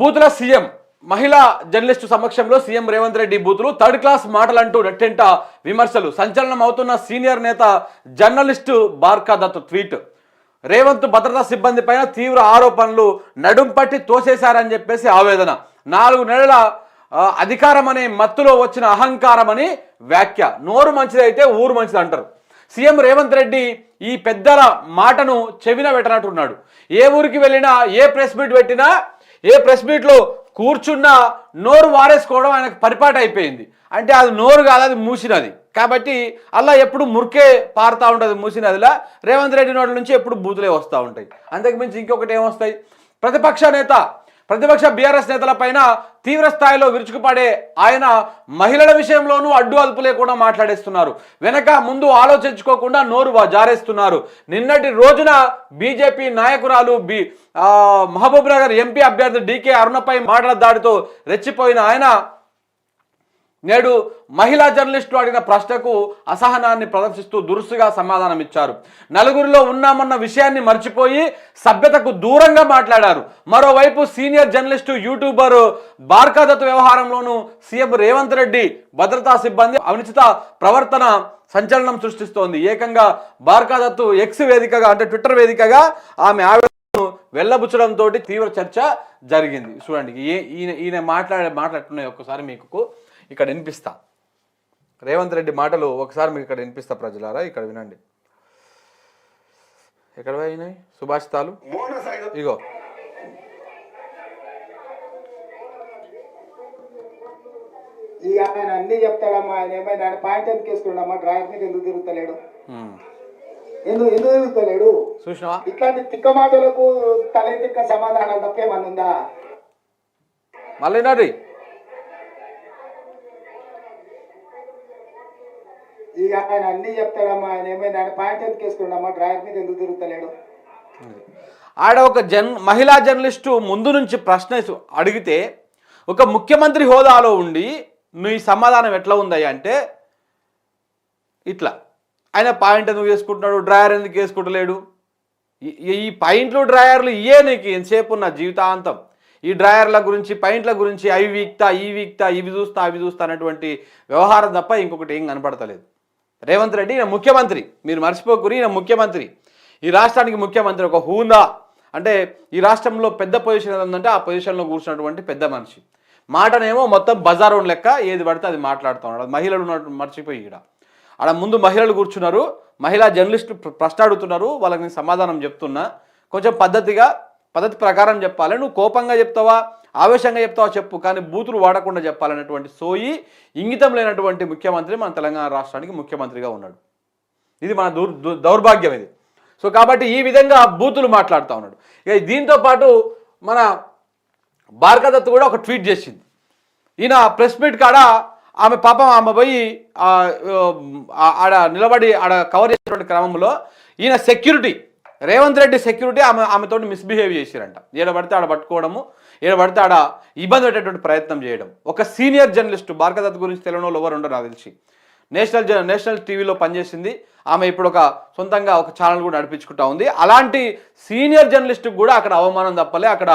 బూతుల సీఎం మహిళా జర్నలిస్టు సమక్షంలో సీఎం రేవంత్ రెడ్డి బూతులు థర్డ్ క్లాస్ మాటలంటూ నెట్టెంట విమర్శలు. సంచలనం అవుతున్న సీనియర్ నేత జర్నలిస్టు బార్కా దత్ ట్వీట్. రేవంత్ భద్రతా సిబ్బంది పైన తీవ్ర ఆరోపణలు నడుం పట్టి తోసేశారని చెప్పేసి ఆవేదన. నాలుగు నెలల అధికారం అనే మత్తులో వచ్చిన అహంకారం అని వ్యాఖ్య. నోరు మంచిదైతే ఊరు మంచిది అంటారు సీఎం రేవంత్ రెడ్డి ఈ పెద్దల మాటను చెవిన పెట్టనట్టున్నాడు. ఏ ఊరికి వెళ్ళినా ఏ ప్రెస్ మీట్ పెట్టినా ఏ ప్రెస్ మీట్లో కూర్చున్నా నోరు వారేసుకోవడం ఆయనకు పరిపాటు అయిపోయింది. అంటే అది నోరు కాదు అది మూసినది. కాబట్టి అలా ఎప్పుడు మురికే పారుతూ ఉంటుంది మూసినదిలా రేవంత్ రెడ్డి నోట్ల నుంచి ఎప్పుడు బూతులే వస్తూ ఉంటాయి. అంతకుమించి ఇంకొకటి ఏమొస్తాయి? ప్రతిపక్ష నేత ప్రతిపక్ష బీఆర్ఎస్ నేతల పైన తీవ్ర స్థాయిలో విరుచుకుపడే ఆయన మహిళల విషయంలోనూ అడ్డు అదుపు లేకుండా మాట్లాడేస్తున్నారు. వెనక ముందు ఆలోచించుకోకుండా నోరు జారేస్తున్నారు. నిన్నటి రోజున బీజేపీ నాయకురాలు బి మహబూబ్ నగర్ ఎంపీ అభ్యర్థి డీకే అరుణపై మాటల దాడితో రెచ్చిపోయిన ఆయన నేడు మహిళా జర్నలిస్టు అడిగిన ప్రశ్నకు అసహనాన్ని ప్రదర్శిస్తూ దురుసుగా సమాధానం ఇచ్చారు నలుగురిలో ఉన్నామన్న విషయాన్ని మర్చిపోయి సభ్యతకు దూరంగా మాట్లాడారు. మరోవైపు సీనియర్ జర్నలిస్టు యూట్యూబర్ బార్కాదత్ వ్యవహారంలోనూ సీఎం రేవంత్ రెడ్డి భద్రతా సిబ్బంది అనుచిత ప్రవర్తన సంచలనం సృష్టిస్తోంది. ఏకంగా బార్కాదత్ ఎక్స్ వేదికగా అంటే ట్విట్టర్ వేదికగా ఆమె ఆవేదనను వెళ్ళబుచ్చడంతో తీవ్ర చర్చ జరిగింది. చూడండి ఈయన ఈయన మాట్లాడే మాట్లాడుతున్నాయి ఒక్కసారి మీకు ఇక్కడ వినిపిస్తా. రేవంత్ రెడ్డి మాటలు ఒకసారి మీకు ఇక్కడ వినిపిస్తా ప్రజలారా? ఇక్కడ వినండి. ఎక్కడ పోయినాయి? సుభాషితాలు ఇగో. ఈ ఆయన అన్ని చెప్తాడమ్మా ఆయన ఏమైనా ఆయన పాయింట్ ఎందుకు వేసుకున్నాడమ్మా? ఎందుకు తిరుగుతలేడు. ఎందుకు ఎందుకు తిరుగుతలేడు? ఇట్లాంటి తిక్క మాటలకు తల తిక్క సమాధానం తప్పేమన్నా ఉందా? మళ్ళీ ఇక ఆయన అన్ని చెప్తాడమ్మా ఆయన ఏమైంది ఆయన పాయింట్ ఎందుకు వేసుకున్నాడమ్మా? డ్రాయర్ మీద ఎందుకు తిరుగుతలేడు? ఆడ ఒక జన్ మహిళా జర్నలిస్టు ముందు నుంచి ప్రశ్న అడిగితే ఒక ముఖ్యమంత్రి హోదాలో ఉండి నీ సమాధానం ఎట్లా ఉందయ్యా అంటే ఇట్లా. ఆయన పాయింట్ ఎందుకు వేసుకుంటున్నాడు? డ్రాయర్ ఎందుకు వేసుకుంటలేడు? ఈ- ఈ పాయింట్లు డ్రాయర్లు ఇయే నీకు ఎంతసేపు నా జీవితాంతం. ఈ డ్రాయర్ల గురించి పాయింట్ల గురించి అవి వీక్తా ఈ వీక్తా ఇవి చూస్తా అవి చూస్తా అనేటువంటి వ్యవహారం తప్ప ఇంకొకటి ఏం కనపడతలేదు. రేవంత్ రెడ్డి ఈయన ముఖ్యమంత్రి. మీరు మర్చిపోకూరి ఈయన ముఖ్యమంత్రి. ఈ రాష్ట్రానికి ముఖ్యమంత్రి ఒక హూందా అంటే ఈ రాష్ట్రంలో పెద్ద పొజిషన్ ఏది ఉందంటే ఆ పొజిషన్లో కూర్చున్నటువంటి పెద్ద మనిషి. మాటనేమో మొత్తం బజారోన్ లెక్క ఏది పడితే అది మాట్లాడుతూ ఉన్నాడు. మహిళలు ఉన్నట్టు మర్చిపోయి ఇక్కడ ఆడ ముందు మహిళలు కూర్చున్నారు. మహిళా జర్నలిస్టులు ప్రశ్న అడుగుతున్నారు వాళ్ళకి నేను సమాధానం చెప్తున్నా. కొంచెం పద్ధతిగా పద్ధతి ప్రకారం చెప్పాలి. నువ్వు కోపంగా చెప్తావా? ఆవేశంగా చెప్తావో చెప్పు కానీ బూతులు వాడకుండా చెప్పాలనేటువంటి సోయి ఇంగితం లేనటువంటి ముఖ్యమంత్రి మన తెలంగాణ రాష్ట్రానికి ముఖ్యమంత్రిగా ఉన్నాడు. ఇది మన దూర్ దౌర్భాగ్యం ఇది. సో కాబట్టి ఈ విధంగా బూతులు మాట్లాడుతూ ఉన్నాడు. ఇక దీంతో పాటు మన భార్గదత్ కూడా ఒక ట్వీట్ చేసింది. ఈయన ప్రెస్ మీట్ కాడ ఆమె పాపం ఆమె పోయి ఆడ నిలబడి ఆడ కవర్ చేసినటువంటి క్రమంలో ఈయన సెక్యూరిటీ రేవంత్ రెడ్డి సెక్యూరిటీ ఆమె ఆమెతో మిస్బిహేవ్ చేసిరంట. ఏడ పడితే ఆడ పట్టుకోవడము ఏడ పడితే ఆడ ఇబ్బంది పెట్టేటువంటి ప్రయత్నం చేయడం. ఒక సీనియర్ జర్నలిస్ట్ భార్గదత్ గురించి తెలియని ఎవరు ఉండరు నాకు తెలిసి. నేషనల్ నేషనల్ టీవీలో పనిచేసింది. ఆమె ఇప్పుడు ఒక సొంతంగా ఒక ఛానల్ కూడా నడిపించుకుంటా ఉంది. అలాంటి సీనియర్ జర్నలిస్ట్ కూడా అక్కడ అవమానం తప్పలే అక్కడ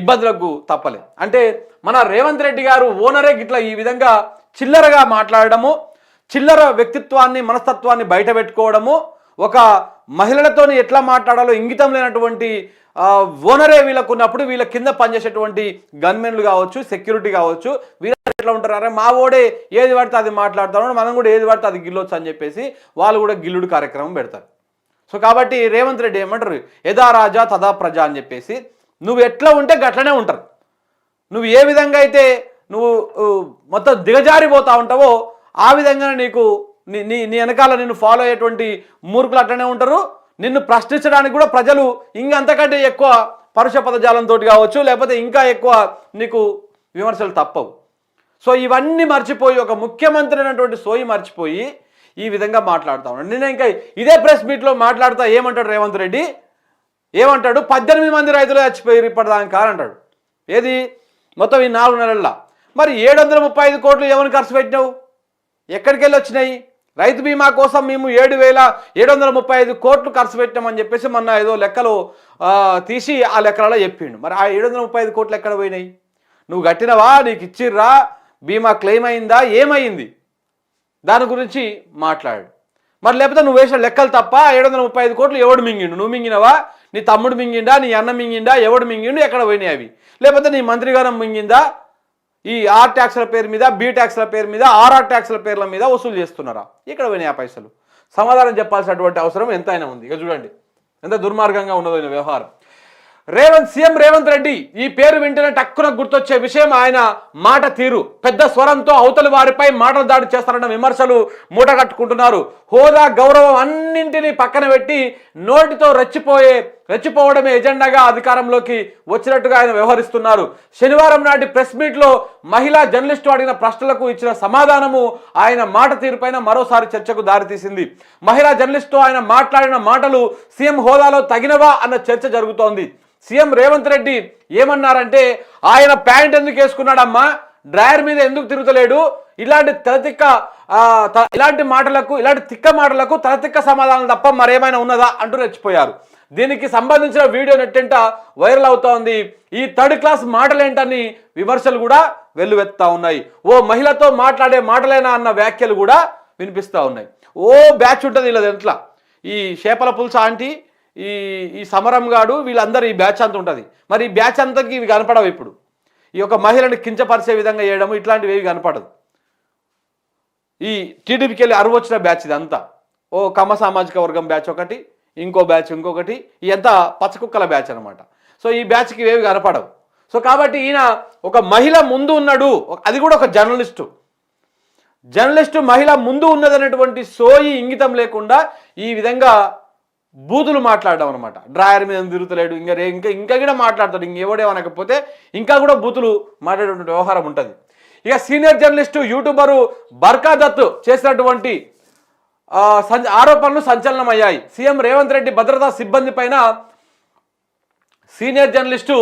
ఇబ్బందులకు తప్పలే. అంటే మన రేవంత్ రెడ్డి గారు ఓనరే గిట్లా ఈ విధంగా చిల్లరగా మాట్లాడడము చిల్లర వ్యక్తిత్వాన్ని మనస్తత్వాన్ని బయట పెట్టుకోవడము ఒక మహిళలతోని ఎట్లా మాట్లాడాలో ఇంగితం లేనటువంటి ఓనరే వీళ్ళకు ఉన్నప్పుడు వీళ్ళ కింద పనిచేసేటువంటి గన్మెన్లు కావచ్చు సెక్యూరిటీ కావచ్చు వీళ్ళ ఎట్లా ఉంటారు? అరే మా ఓడే ఏది పడితే అది మాట్లాడతారు మనం కూడా ఏది పడితే అది గిల్లొచ్చు అని చెప్పేసి వాళ్ళు కూడా గిల్లుడు కార్యక్రమం పెడతారు. సో కాబట్టి రేవంత్ రెడ్డి ఏమంటారు? యథా రాజా తదా ప్రజ అని చెప్పేసి నువ్వు ఎట్లా ఉంటే గట్లనే ఉంటారు. నువ్వు ఏ విధంగా అయితే నువ్వు మొత్తం దిగజారిపోతూ ఉంటావో ఆ విధంగా నీకు నీ నీ నీ వెనకాల నేను ఫాలో అయ్యేటువంటి మూర్ఖులు అట్లనే ఉంటారు. నిన్ను ప్రశ్నించడానికి కూడా ప్రజలు ఇంకంతకంటే ఎక్కువ పరుష పదజాలంతో కావచ్చు లేకపోతే ఇంకా ఎక్కువ నీకు విమర్శలు తప్పవు. సో ఇవన్నీ మర్చిపోయి ఒక ముఖ్యమంత్రి అయినటువంటి సోయి మర్చిపోయి ఈ విధంగా మాట్లాడుతా ఉన్నాడు. నేను ఇంకా ఇదే ప్రెస్ మీట్లో మాట్లాడుతా ఏమంటాడు రేవంత్ రెడ్డి? ఏమంటాడు? పద్దెనిమిది మంది రైతులు చచ్చిపోయారు ఇప్పటిదానికి అంటాడు. ఏది? మొత్తం ఈ నాలుగు నెలల్లో. మరి ఏడు వందల ముప్పై ఐదు కోట్లు ఏమని ఖర్చు పెట్టినావు? ఎక్కడికి వెళ్ళి వచ్చినాయి? రైతు బీమా కోసం మేము ఏడు వేల ఏడు వందల ముప్పై ఐదు కోట్లు ఖర్చు పెట్టామని చెప్పేసి మొన్న ఏదో లెక్కలు తీసి ఆ లెక్కలలో చెప్పిండు. మరి ఆ ఏడు వందల ముప్పై ఐదు కోట్లు ఎక్కడ పోయినాయి? నువ్వు కట్టినవా? నీకు ఇచ్చిర్రా? బీమా క్లెయిమ్ అయిందా? ఏమైంది? దాని గురించి మాట్లాడు. మరి లేకపోతే నువ్వు వేసిన లెక్కలు తప్ప ఏడు వందల ముప్పై ఐదు కోట్లు ఎవడు మింగిండు? నువ్వు మింగినవా? నీ తమ్ముడు మింగిండా? నీ అన్న మింగిండా? ఎవడు మింగిండు? ఎక్కడ పోయినాయి అవి? లేకపోతే నీ మంత్రిగారం మింగిందా? ఈ ఆర్ ట్యాక్స్ల పేరు మీద బి ట్యాక్స్ల పేరు మీద ఆర్ఆర్ ట్యాక్స్ల పేర్ల మీద వసూలు చేస్తున్నారా? ఇక్కడ పోయినాయి ఆ పైసలు? సమాధానం చెప్పాల్సినటువంటి అవసరం ఎంతైనా ఉంది. ఇక చూడండి ఎంత దుర్మార్గంగా ఉన్నదో ఈ వ్యవహారం. రేవంత్ సీఎం రేవంత్ రెడ్డి ఈ పేరు వింటేనే టక్కున గుర్తొచ్చే విషయం ఆయన మాట తీరు. పెద్ద స్వరంతో అవతలి వారిపై మాటలు దాడి చేస్తారన్న విమర్శలు మూటగట్టుకుంటున్నారు. హోదా గౌరవం అన్నింటినీ పక్కన పెట్టి నోటితో రెచ్చిపోయే రెచ్చిపోవడమే ఎజెండాగా అధికారంలోకి వచ్చినట్టుగా ఆయన వ్యవహరిస్తున్నారు. శనివారం నాటి ప్రెస్ మీట్లో మహిళా జర్నలిస్టు అడిగిన ప్రశ్నలకు ఇచ్చిన సమాధానము ఆయన మాట తీరుపైన మరోసారి చర్చకు దారితీసింది. మహిళా జర్నలిస్టు ఆయన మాట్లాడిన మాటలు సీఎం హోదాలో తగినవా అన్న చర్చ జరుగుతోంది. సీఎం రేవంత్ రెడ్డి ఏమన్నారంటే ఆయన ప్యాంట్ ఎందుకు వేసుకున్నాడమ్మా? డ్రాయర్ మీద ఎందుకు తిరుగుతలేడు? ఇలాంటి తలతిక్క ఇలాంటి మాటలకు ఇలాంటి తిక్క మాటలకు తలతిక్క సమాధానం తప్ప మరేమైనా ఉన్నదా? అంటూ రెచ్చిపోయారు. దీనికి సంబంధించిన వీడియో నెట్టెంట వైరల్ అవుతా ఉంది ఈ థర్డ్ క్లాస్ మాటలేంటని విమర్శలు కూడా వెల్లువెత్తా ఉన్నాయి. ఓ మహిళతో మాట్లాడే మాటలేనా అన్న వ్యాఖ్యలు కూడా వినిపిస్తూ ఉన్నాయి. ఓ బ్యాచ్ ఉంటుంది వీళ్ళది ఎట్లా ఈ చేపల పులుసు ఆంటీ ఈ ఈ సమరం గాడు వీళ్ళందరూ ఈ బ్యాచ్ అంత ఉంటుంది. మరి ఈ బ్యాచ్ అంతకి ఇవి కనపడవు ఇప్పుడు. ఈ యొక్క మహిళని కించపరిచే విధంగా చేయడము ఇట్లాంటివి ఏవి కనపడదు ఈ టీడీపీకి వెళ్ళి అరువు వచ్చిన బ్యాచ్ ఇదంతా. ఓ కమ్మ సామాజిక వర్గం బ్యాచ్ ఒకటి ఇంకో బ్యాచ్ ఇంకొకటి ఇదంతా పచ్చకుక్కల బ్యాచ్ అనమాట సో ఈ బ్యాచ్కి ఇవేవి కనపడవు. సో కాబట్టి ఈయన ఒక మహిళ ముందు ఉన్నాడు. అది కూడా ఒక జర్నలిస్టు. జర్నలిస్టు మహిళ ముందు ఉన్నదనేటువంటి సోయి ఇంగితం లేకుండా ఈ విధంగా బూతులు మాట్లాడడం అనమాట డ్రాయర్ మీద తిరుగుతలేడు? ఇంకా రే- ఇంకా ఇంకా కూడా మాట్లాడతాడు. ఇంకెవడేమనకపోతే ఇంకా కూడా బూతులు మాట్లాడేటువంటి వ్యవహారం ఉంటుంది. ఇక senior journalist YouTuber Barkha Dutt చేసినటువంటి ఆరోపణలు సంచలనమయ్యాయి. సీఎం రేవంత్ రెడ్డి భద్రతా సిబ్బంది పైన సీనియర్ జర్నలిస్టు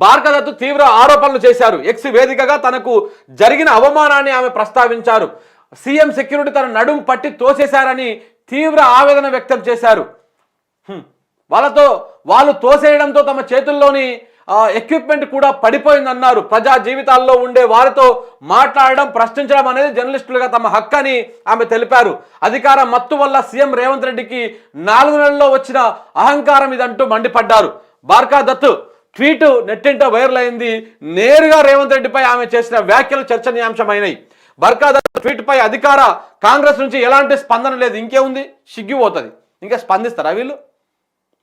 భార్గదత్తు తీవ్ర ఆరోపణలు చేశారు. ఎక్స్ వేదికగా తనకు జరిగిన అవమానాన్ని ఆమె ప్రస్తావించారు. సీఎం సెక్యూరిటీ తన నడుం పట్టి తోసేశారని తీవ్ర ఆవేదన వ్యక్తం చేశారు. వాళ్ళతో వాళ్ళు తోసేయడంతో తమ చేతుల్లోని ఎక్విప్మెంట్ కూడా పడిపోయిందన్నారు. ప్రజా జీవితాల్లో ఉండే వారితో మాట్లాడడం ప్రశ్నించడం అనేది జర్నలిస్టులుగా తమ హక్కు అని ఆమె తెలిపారు. అధికార మత్తు వల్ల సీఎం రేవంత్ రెడ్డికి నాలుగు నెలల్లో వచ్చిన అహంకారం ఇదంటూ మండిపడ్డారు. బార్కా దత్ ట్వీట్ నెట్టింట వైరల్ అయింది నేరుగా రేవంత్ రెడ్డిపై ఆమె చేసిన వ్యాఖ్యలు చర్చనీయాంశమైనాయి. బర్కా దత్ ట్వీట్ పై అధికార కాంగ్రెస్ నుంచి ఎలాంటి స్పందన లేదు. ఇంకేముంది? సిగ్గిపోతుంది. ఇంకా స్పందిస్తారా వీళ్ళు?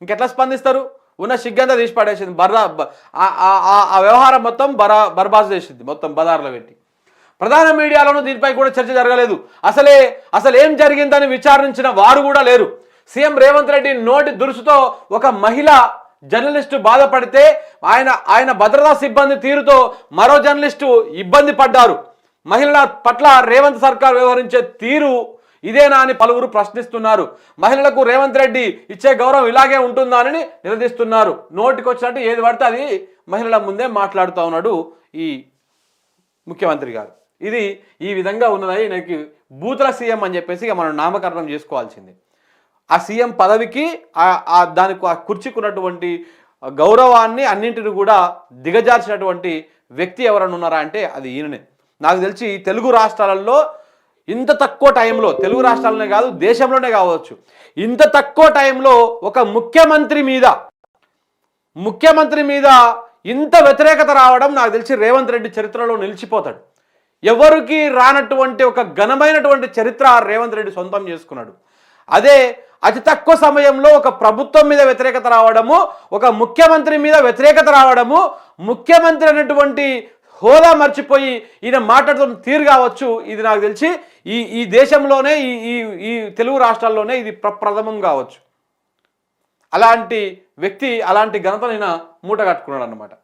ఇంకెట్లా స్పందిస్తారు? ఉన్న సిగ్గంతా తీసి పడేసింది. బర్రా ఆ- ఆ- వ్యవహారం మొత్తం బరా బర్బాజ్ చేసింది మొత్తం బదార్లో పెట్టి. ప్రధాన మీడియాలోనూ దీనిపై కూడా చర్చ జరగలేదు. అసలే అసలు ఏం జరిగిందని విచారించిన వారు కూడా లేరు. సీఎం రేవంత్ రెడ్డి నోటి దురుసుతో ఒక మహిళ జర్నలిస్టు బాధపడితే ఆయన ఆయన భద్రతా సిబ్బంది తీరుతో మరో జర్నలిస్టు ఇబ్బంది పడ్డారు. మహిళల పట్ల రేవంత్ సర్కార్ వ్యవహరించే తీరు ఇదేనా అని పలువురు ప్రశ్నిస్తున్నారు. మహిళలకు రేవంత్ రెడ్డి ఇచ్చే గౌరవం ఇలాగే ఉంటుందా అని నిలదీస్తున్నారు. నోటికి వచ్చినట్టు ఏది పడితే అది మహిళల ముందే మాట్లాడుతూ ఉన్నాడు ఈ ముఖ్యమంత్రి గారు. ఇది ఈ విధంగా ఉన్నదని నాకు బూతుల సీఎం అని చెప్పేసి మనం నామకరణం చేసుకోవాల్సింది. ఆ సీఎం పదవికి ఆ- దానికి ఆ కుర్చీకున్నటువంటి గౌరవాన్ని అన్నింటిని కూడా దిగజార్చినటువంటి వ్యక్తి ఎవరైనా ఉన్నారా అంటే అది ఈయననే. నాకు తెలిసి తెలుగు రాష్ట్రాలలో ఇంత తక్కువ టైంలో తెలుగు రాష్ట్రాలనే కాదు దేశంలోనే కావచ్చు. ఇంత తక్కువ టైంలో ఒక ముఖ్యమంత్రి మీద ముఖ్యమంత్రి మీద ఇంత వ్యతిరేకత రావడం నాకు తెలిసి రేవంత్ రెడ్డి చరిత్రలో నిలిచిపోతాడు. ఎవరికి రానటువంటి ఒక ఘనమైనటువంటి చరిత్ర రేవంత్ రెడ్డి సొంతం చేసుకున్నాడు. అదే అతి తక్కువ సమయంలో ఒక ప్రభుత్వం మీద వ్యతిరేకత రావడము ఒక ముఖ్యమంత్రి మీద వ్యతిరేకత రావడము ముఖ్యమంత్రి అనేటువంటి హోదా మర్చిపోయి ఈయన మాట్లాడుతున్న తీరు కావచ్చు ఇది నాకు తెలిసి ఈ ఈ దేశంలోనే ఈ ఈ ఈ తెలుగు రాష్ట్రాల్లోనే ఇది ప్రప్రథమం కావచ్చు. అలాంటి వ్యక్తి అలాంటి ఘనతనైనా మూట కట్టుకున్నాడు అనమాట